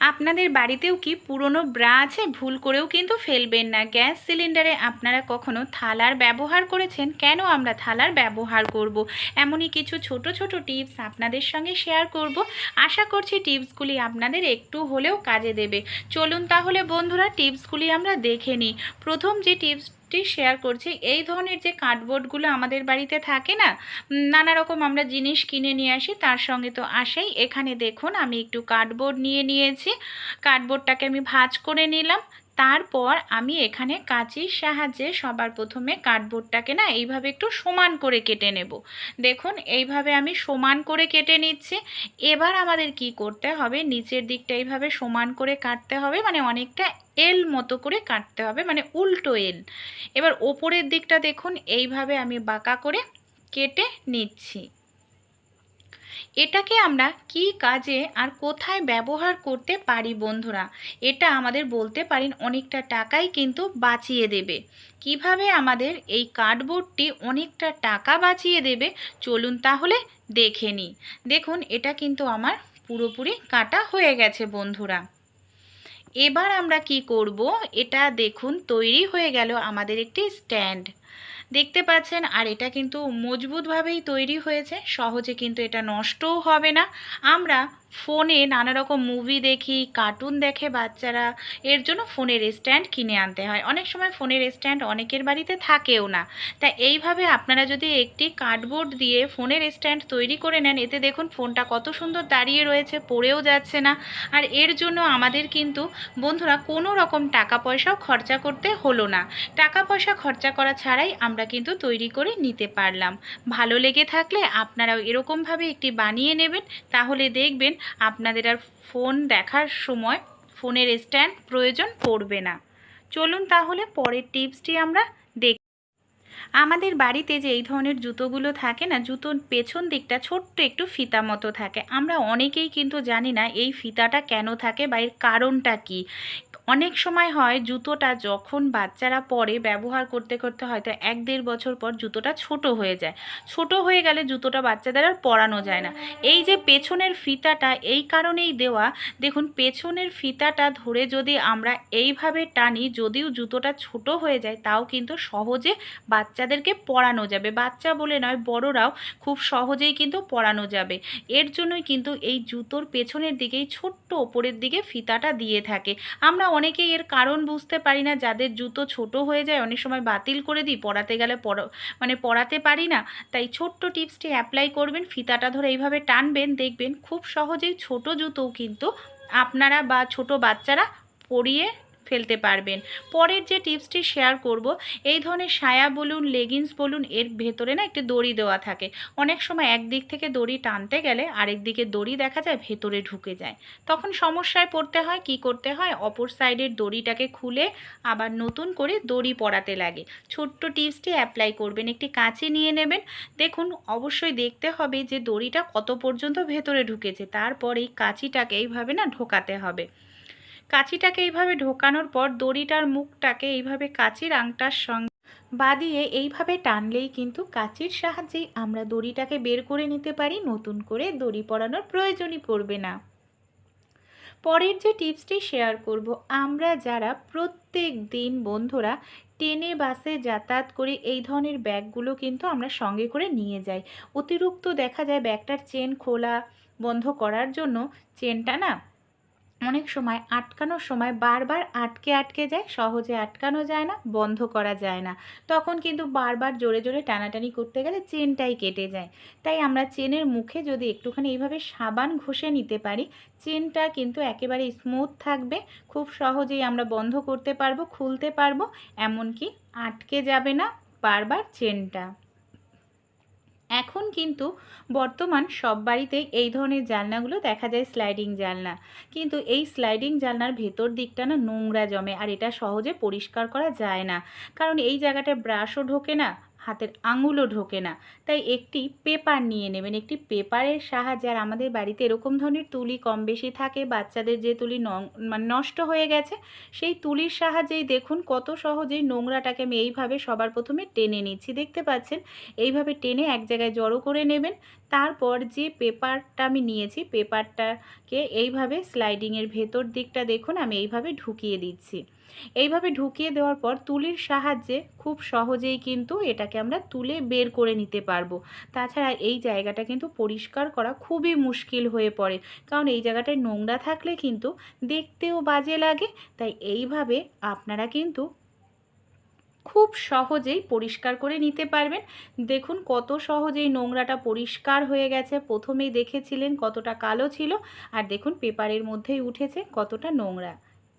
আপনাদের বাড়িতেও কি পুরনো ব্রা আছে? ভুল করেও কিন্তু ফেলবেন না। গ্যাস সিলিন্ডারে আপনারা কখনো থালার ব্যবহার করেছেন? কেন আমরা থালার ব্যবহার করব। এমনই কিছু ছোট ছোট টিপস আপনাদের সঙ্গে শেয়ার করব। আশা করছি টিপসগুলি আপনাদের একটু হলেও কাজে দেবে। চলুন তাহলে বন্ধুরা, টিপসগুলি আমরা দেখে নিই। প্রথম যে টিপস টি শেয়ার করছি। এই ধরনের যে কার্ডবোর্ডগুলো আমাদের বাড়িতে থাকে না নানা রকম আমরা জিনিস কিনে নিয়ে আসি, তার সঙ্গে তো আসেই। এখানে দেখুন, আমি একটু কার্ডবোর্ড নিয়ে নিয়েছি। কার্ডবোর্ডটাকে আমি ভাঁজ করে নিলাম। তারপর আমি এখানে কাঁচির সাহায্যে সবার প্রথমে কার্ডবোর্ডটাকে না এইভাবে একটু সমান করে কেটে নেব। দেখুন, এইভাবে আমি সমান করে কেটে নিচ্ছি। এবার আমাদের কি করতে হবে? নিচের দিকটা এইভাবে সমান করে কাটতে হবে মানে অনেকটা এল মতো করে কাটতে হবে মানে উল্টো এল এবার ওপরের দিকটা দেখুন, এইভাবে আমি বাঁকা করে কেটে নিচ্ছি। এটাকে আমরা কি কাজে আর কোথায় ব্যবহার করতে পারি বন্ধুরা? এটা আমাদের বলতে পারেন অনেকটা টাকাই কিন্তু বাঁচিয়ে দেবে। কীভাবে আমাদের এই কার্ডবোর্ডটি অনেকটা টাকা বাঁচিয়ে দেবে? চলুন তাহলে দেখে নিই দেখুন, এটা কিন্তু আমার পুরোপুরি কাটা হয়ে গেছে বন্ধুরা। এবার আমরা কি করব? এটা দেখুন, তৈরি হয়ে গেল আমাদের একটি স্ট্যান্ড। দেখতে পাচ্ছেন, আর এটা কিন্তু মজবুতভাবেই তৈরি হয়েছে। সহজে কিন্তু এটা নষ্টও হবে না। আমরা ফোনে নানা রকম মুভি দেখি কার্টুন দেখে বাচ্চারা, এর জন্য ফোনের স্ট্যান্ড কিনে আনতে হয়। অনেক সময় ফোনের স্ট্যান্ড অনেকের বাড়িতে থাকেও না। তা এইভাবে আপনারা যদি একটি কার্ডবোর্ড দিয়ে ফোনের স্ট্যান্ড তৈরি করে নেন, এতে দেখুন ফোনটা কত সুন্দর দাঁড়িয়ে রয়েছে, পড়েও যাচ্ছে না। আর এর জন্য আমাদের কিন্তু, বন্ধুরা, কোনো রকম টাকা পয়সাও খরচা করতে হলো না। টাকা পয়সা খরচা করা ছাড়াই আমরা কিন্তু তৈরি করে নিতে পারলাম। ভালো লেগে থাকলে আপনারাও এরকমভাবে একটি বানিয়ে নেবেন। তাহলে দেখবেন আপনাদের আর ফোন দেখার সময় ফোনের স্ট্যান্ড প্রয়োজন পড়বে না। চলুন তাহলে পরের টিপসটি আমরা আমাদের বাড়িতে যে এই ধরনের জুতোগুলো থাকে না, জুতোর পেছন দিকটা ছোট্ট একটু ফিতা মতো থাকে। আমরা অনেকেই কিন্তু জানি না এই ফিতাটা কেন থাকে বা এর কারণটা কি। অনেক সময় হয় জুতোটা যখন বাচ্চারা পরে ব্যবহার করতে করতে হয়তো এক দেড় বছর পর জুতোটা ছোট হয়ে যায়। ছোট হয়ে গেলে জুতোটা বাচ্চাদের আর পরানো যায় না। এই যে পেছনের ফিতাটা এই কারণেই দেওয়া। দেখুন, পেছনের ফিতাটা ধরে যদি আমরা এইভাবে টানি, যদিও জুতোটা ছোট হয়ে যায়, তাও কিন্তু সহজে বাচ্চাদেরকে পরানো যাবে। বাচ্চা বলে নয়, বড়রাও খুব সহজেই কিন্তু পরানো যাবে। এর জন্যই কিন্তু এই জুতোর পেছনের দিকেই ছোট্ট ওপরের দিকে ফিতাটা দিয়ে থাকে। আমরা অনেকেই এর কারণ বুঝতে পারি না, যাদের জুতো ছোট হয়ে যায় অনেক সময় বাতিল করে দিই পরাতে গেলে মানে পড়াতে পারি না। তাই ছোট্ট টিপসটি অ্যাপ্লাই করবেন, ফিতাটা ধরে এইভাবে টানবেন, দেখবেন খুব সহজেই ছোট জুতোও কিন্তু আপনারা বা ছোট বাচ্চারা পরিয়ে ফেলতে পারবেন। পরের যে টিপসটি শেয়ার করব, এই ধরনের সায়া বলুন লেগিংস বলুন, এর ভেতরে না একটি দড়ি দেওয়া থাকে। অনেক সময় একদিক থেকে দড়ি টানতে গেলে আরেক দিকে দড়ি দেখা যায়, ভেতরে ঢুকে যায়। তখন সমস্যায় পড়তে হয়, কি করতে হয়? অপর সাইডের দড়িটাকে খুলে আবার নতুন করে দড়ি পরাতে লাগে। ছোট্ট টিপসটি অ্যাপ্লাই করবেন। একটি কাঁচি নিয়ে নেবেন। দেখুন, অবশ্যই দেখতে হবে যে দড়িটা কত পর্যন্ত ভেতরে ঢুকেছে। তারপর এই কাঁচিটাকে এইভাবে না ঢোকাতে হবে। কাঁচিটাকে এইভাবে ঢোকানোর পর দড়িটার মুখটাকে এইভাবে কাঁচির আংটার সঙ্গে বাদিয়ে এইভাবে টানলেই কিন্তু কাঁচির সাহায্যেই আমরা দড়িটাকে বের করে নিতে পারি। নতুন করে দড়ি পরানোর প্রয়োজনই পড়বে না। পরের যে টিপসটি শেয়ার করব, আমরা যারা প্রত্যেক দিন বন্ধুরা ট্রেনে, বাসে যাতায়াত করে এই ধরনের ব্যাগগুলো কিন্তু আমরা সঙ্গে করে নিয়ে যাই। অতিরিক্ত দেখা যায় ব্যাগটার চেন খোলা বন্ধ করার জন্য চেনটা না অনেক সময় আটকানোর সময় বারবার আটকে আটকে যায়, সহজে আটকানো যায় না, বন্ধ করা যায় না। তখন কিন্তু বারবার জোরে জোরে টানাটানি করতে গেলে চেনটাই কেটে যায়। তাই আমরা চেনের মুখে যদি একটুখানি এইভাবে সাবান ঘষে নিতে পারি, চেনটা কিন্তু একেবারে স্মুথ থাকবে, খুব সহজেই আমরা বন্ধ করতে পারব, খুলতে পারব, এমনকি আটকে যাবে না বারবার চেনটা। এখন কিন্তু বর্তমান সব বাড়িতেই এই ধরনের জালনাগুলো দেখা যায় স্লাইডিং জালনা কিন্তু এই স্লাইডিং জালনার ভেতর দিকটা না নোংরা জমে, আর এটা সহজে পরিষ্কার করা যায় না। কারণ এই জায়গাটা ব্রাশও ঢোকে না হাতের আঙুলও ঢোকে না। তাই একটি পেপার নিয়ে নেবেন। একটি পেপারের সাহায্যে আর আমাদের বাড়িতে এরকম ধরনের তুলি কম বেশি থাকে, বাচ্চাদের যে তুলি মানে নষ্ট হয়ে গেছে, সেই তুলির সাহায্যেই দেখুন কত সহজেই নোংরাটাকে আমি এইভাবে সবার প্রথমে টেনে নিচ্ছি। দেখতে পাচ্ছেন? এইভাবে টেনে এক জায়গায় জড়ো করে নেবেন। তারপর যে পেপারটা আমি নিয়েছি, পেপারটাকে এইভাবে স্লাইডিংয়ের ভেতর দিকটা দেখুন, আমি এইভাবে ঢুকিয়ে দিচ্ছি। এইভাবে ঢুকিয়ে দেওয়ার পর তুলির সাহায্যে খুব সহজেই কিন্তু এটাকে আমরা তুলে বের করে নিতে পারব। তাছাড়া এই জায়গাটা কিন্তু পরিষ্কার করা খুবই মুশকিল হয়ে পড়ে। কারণ এই জায়গাটায় নোংরা থাকলে কিন্তু দেখতেও বাজে লাগে। তাই এইভাবে আপনারা কিন্তু খুব সহজেই পরিষ্কার করে নিতে পারবেন। দেখুন কত সহজেই নোংরাটা পরিষ্কার হয়ে গেছে। প্রথমেই দেখেছিলেন কতটা কালো ছিল। আর দেখুন পেপারের মধ্যেই উঠেছে কতটা নোংরা।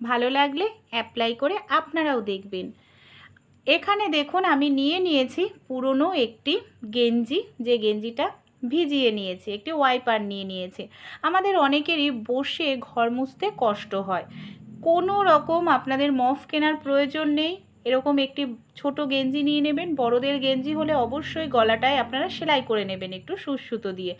ভালো লাগলে অ্যাপ্লাই করে আপনারাও দেখবেন। এখানে দেখুন আমি নিয়ে নিয়েছি পুরনো একটি গেঞ্জি, যে গেঞ্জিটা ভিজিয়ে নিয়েছি, একটি ওয়াইপার নিয়ে নিয়েছে। আমাদের অনেকেরই বসে ঘর মুছতে কষ্ট হয়। কোনো রকম আপনাদের মফ কেনার প্রয়োজন নেই। এরকম একটি ছোট গেঞ্জি নিয়ে নেবেন, বড়দের গেঞ্জি হলে অবশ্যই গলাটায় আপনারা সেলাই করে নেবেন একটু সুসুতো দিয়ে।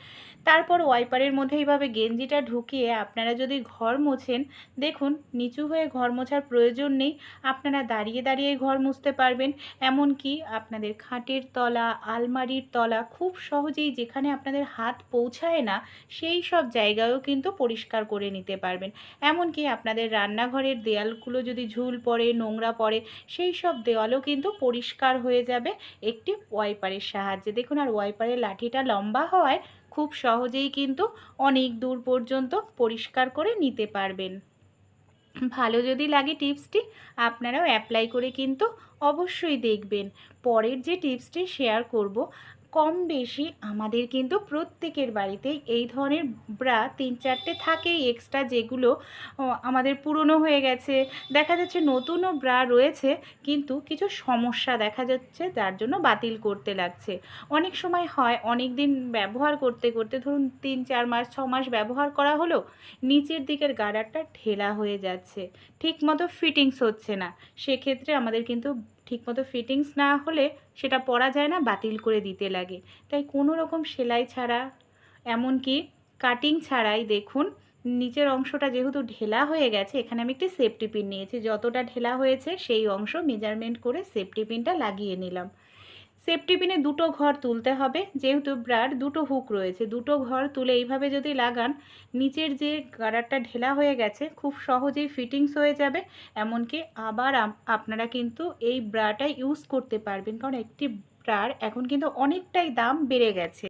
তারপর ওয়াইপারের মধ্যে এইভাবে গেঞ্জিটা ঢুকিয়ে আপনারা যদি ঘর মোছেন, দেখুন নিচু হয়ে ঘর মোছার প্রয়োজন নেই, আপনারা দাঁড়িয়ে দাঁড়িয়ে ঘর মুছতে পারবেন। এমনকি আপনাদের খাটের তলা, আলমারির তলা খুব সহজেই যেখানে আপনাদের হাত পৌঁছায় না, সেই সব জায়গায়ও কিন্তু পরিষ্কার করে নিতে পারবেন। এমনকি আপনাদের রান্নাঘরের দেয়ালগুলো যদি ঝুল পড়ে, নোংরা পড়ে, সেই সব দেওয়ালও কিন্তু পরিষ্কার হয়ে যাবে একটি ওয়াইপারের সাহায্যে। দেখুন, আর ওয়াইপারের লাঠিটা লম্বা হওয়ায় খুব সহজেই কিন্তু অনেক দূর পর্যন্ত পরিষ্কার করে নিতে পারবেন। ভালো যদি লাগে টিপসটি, আপনারাও অ্যাপ্লাই করে কিন্তু অবশ্যই দেখবেন। পরের যে টিপসটি শেয়ার করব কম বেশি আমাদের কিন্তু প্রত্যেকের বাড়িতেই এই ধরনের ব্রা তিন চারটে থাকেই এক্সট্রা যেগুলো আমাদের পুরনো হয়ে গেছে। দেখা যাচ্ছে নতুনও ব্রা রয়েছে, কিন্তু কিছু সমস্যা দেখা যাচ্ছে যার জন্য বাতিল করতে লাগছে। অনেক সময় হয় অনেক দিন ব্যবহার করতে করতে ধরুন তিন, চার মাস, ছ মাস ব্যবহার করা হলো, নিচের দিকের গার্ডারটা ঢেলা হয়ে যাচ্ছে। ঠিক মতো ফিটিংস হচ্ছে না। সেক্ষেত্রে আমাদের কিন্তু ঠিকমতো ফিটিংস না হলে সেটা পরা যায় না, বাতিল করে দিতে লাগে। তাই কোনো রকম সেলাই ছাড়া, এমনকি কাটিং ছাড়াই দেখুন, নিচের অংশটা যেহেতু ঢেলা হয়ে গেছে, এখানে আমি একটি সেফটি পিন নিয়েছি। যতটা ঢেলা হয়েছে, সেই অংশ মেজারমেন্ট করে সেফটি পিনটা লাগিয়ে নিলাম। সেফটি পিনে দুটো ঘর তুলতে হবে। যেহেতু ব্রার দুটো হুক রয়েছে, দুটো ঘর তুলে এইভাবে যদি লাগান, নিচের যে গাড়ারটা ঢেলা হয়ে গেছে, খুব সহজেই ফিটিংস হয়ে যাবে। এমনকি আবার আপনারা কিন্তু এই ব্রাটা ইউজ করতে পারবেন, কারণ একটি ব্রার এখন কিন্তু অনেকটাই দাম বেড়ে গেছে।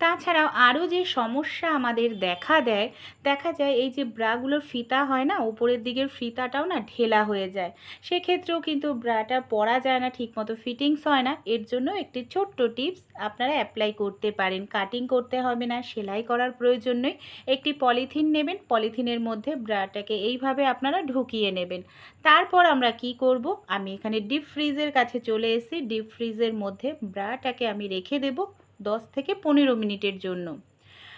তাছাড়াও আরও যে সমস্যা আমাদের দেখা দেয়, দেখা যায় এই যে ব্রাগুলোর ফিতা হয় না, উপরের দিকের ফিতাটাও না ঢেলা হয়ে যায়। সেক্ষেত্রেও কিন্তু ব্রাটা পরা যায় না, ঠিকমতো ফিটিংস হয় না। এর জন্য একটি ছোট্ট টিপস আপনারা অ্যাপ্লাই করতে পারেন। কাটিং করতে হবে না, সেলাই করার প্রয়োজন নেই। একটি পলিথিন নেবেন, পলিথিনের মধ্যে ব্রাটাকে এইভাবে আপনারা ঢুকিয়ে নেবেন। তারপর আমরা কি করব? আমি এখানে ডিপ ফ্রিজের কাছে চলে এসেছি। ডিপ ফ্রিজের মধ্যে ব্রাটাকে আমি রেখে দেব। দশ থেকে পনেরো মিনিটের জন্য।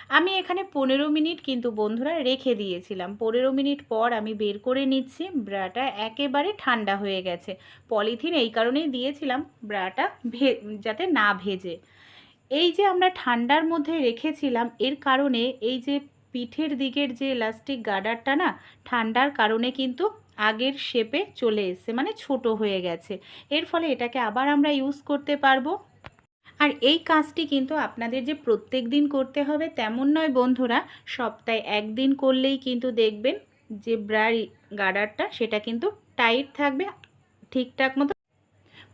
আমি এখানে পনেরো মিনিট কিন্তু বন্ধুরা রেখে দিয়েছিলাম। পনেরো মিনিট পর আমি বের করে নিচ্ছি, ব্রাটা একেবারে ঠান্ডা হয়ে গেছে। পলিথিন এই কারণেই দিয়েছিলাম, ব্রাটা ভে, যাতে না ভেজে। এই যে আমরা ঠান্ডার মধ্যে রেখেছিলাম, এর কারণে এই যে পিঠের দিকের যে ইলাস্টিক গার্ডারটা না, ঠান্ডার কারণে কিন্তু আগের শেপে চলে এসছে মানে ছোট হয়ে গেছে। এর ফলে এটাকে আবার আমরা ইউজ করতে পারব। আর এই কাজটি কিন্তু আপনাদের যে প্রত্যেক দিন করতে হবে তেমন নয় বন্ধুরা, সপ্তাহে একদিন করলেই কিন্তু দেখবেন যে ব্রার গার্ডারটা সেটা কিন্তু টাইট থাকবে, ঠিকঠাক মতো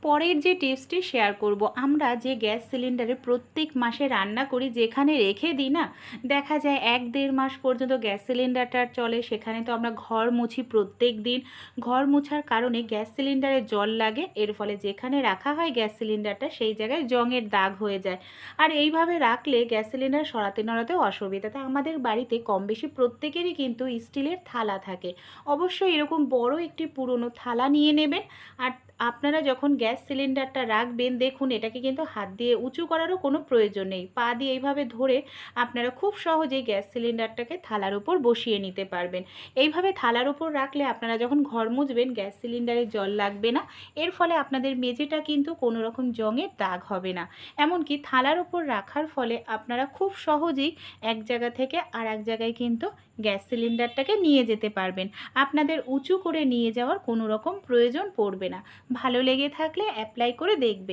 পরের যে টিপসটি শেয়ার করব, আমরা যে গ্যাস সিলিন্ডারে প্রত্যেক মাসে রান্না করি, যেখানে রেখে দিই না, দেখা যায় এক দেড় মাস পর্যন্ত গ্যাস সিলিন্ডারটা চলে, সেখানে তো আমরা ঘর মুছি প্রত্যেক দিন। ঘর মোছার কারণে গ্যাস সিলিন্ডারে জল লাগে, এর ফলে যেখানে রাখা হয় গ্যাস সিলিন্ডারটা, সেই জায়গায় জংয়ের দাগ হয়ে যায়। আর এইভাবে রাখলে গ্যাস সিলিন্ডার সরাতে নড়াতেও অসুবিধা, তাই আমাদের বাড়িতে কম বেশি প্রত্যেকেরই কিন্তু স্টিলের থালা থাকে। অবশ্যই এরকম বড় একটি পুরনো থালা নিয়ে নেবেন, আর আপনারা যখন গ্যাস সিলিন্ডারটা রাখবেন, দেখুন এটাকে কিন্তু হাত দিয়ে উঁচু করারও কোনো প্রয়োজন নেই। পা দিয়ে এইভাবে ধরে আপনারা খুব সহজেই গ্যাস সিলিন্ডারটাকে থালার উপর বসিয়ে নিতে পারবেন। এইভাবে থালার উপর রাখলে আপনারা যখন ঘর মুছবেন, গ্যাস সিলিন্ডারে জল লাগবে না। এর ফলে আপনাদের মেঝেটা কিন্তু কোনো রকম জঙের দাগ হবে না। এমনকি থালার উপর রাখার ফলে আপনারা খুব সহজেই এক জায়গা থেকে আর এক জায়গায় কিন্তু গ্যাস সিলিন্ডারটাকে নিয়ে যেতে পারবেন। আপনাদের উঁচু করে নিয়ে যাওয়ার কোনো রকম প্রয়োজন পড়বে না। ভালো লেগে থাকলে অ্যাপ্লাই করে দেখবেন